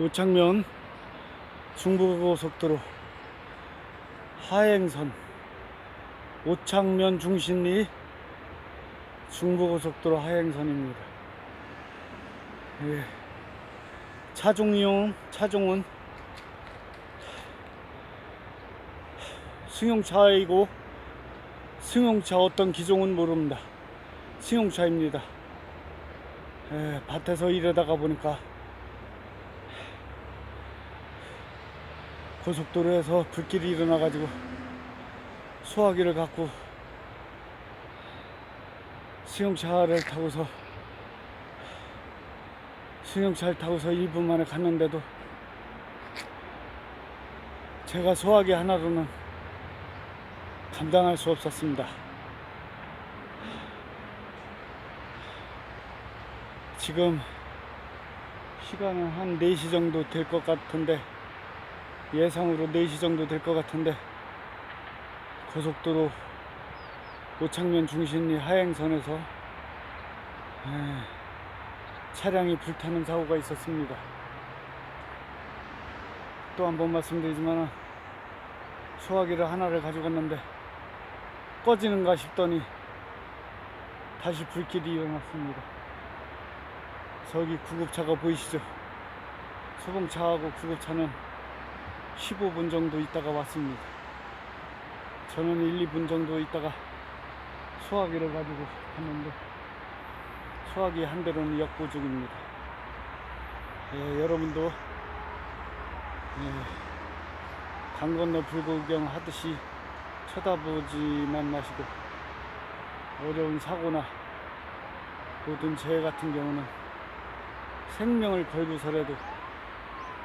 노창면 중부고속도로 하행선 오창면 중심리 중부고속도로 하행선입니다. 예. 차종용 차종은 승용차이고 승용차 어떤 기종은 모릅니다. 승용차입니다. 예, 밭에서 일하다가 보니까 고속도로에서 불길이 일어나가지고 소화기를 갖고 승용차를 타고서 승용차를 타고서 1분 만에 갔는데도 제가 소화기 하나로는 감당할 수 없었습니다. 지금 시간은 한 4시 정도 될 것 같은데 예상으로 4시 정도 될 것 같은데 고속도로 오창면 중심리 하행선에서 에, 차량이 불타는 사고가 있었습니다. 또 한 번 말씀드리지만 소화기를 하나를 가져갔는데 꺼지는가 싶더니 다시 불길이 일어났습니다. 저기 구급차가 보이시죠? 소방차하고 구급차는 15분 정도 있다가 왔습니다. 저는 1, 2분 정도 있다가 소화기를 가지고 갔는데 소화기 한 대로는 역보 중입니다. 예, 여러분도 예, 강 건너 불구경 하듯이 쳐다보지만 마시고 어려운 사고나 모든 재해 같은 경우는 생명을 걸고서라도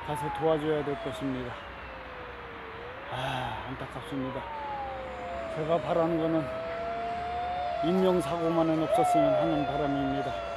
가서 도와줘야 될 것입니다. 아, 안타깝습니다. 제가 바라는 거는 인명사고만은 없었으면 하는 바람입니다.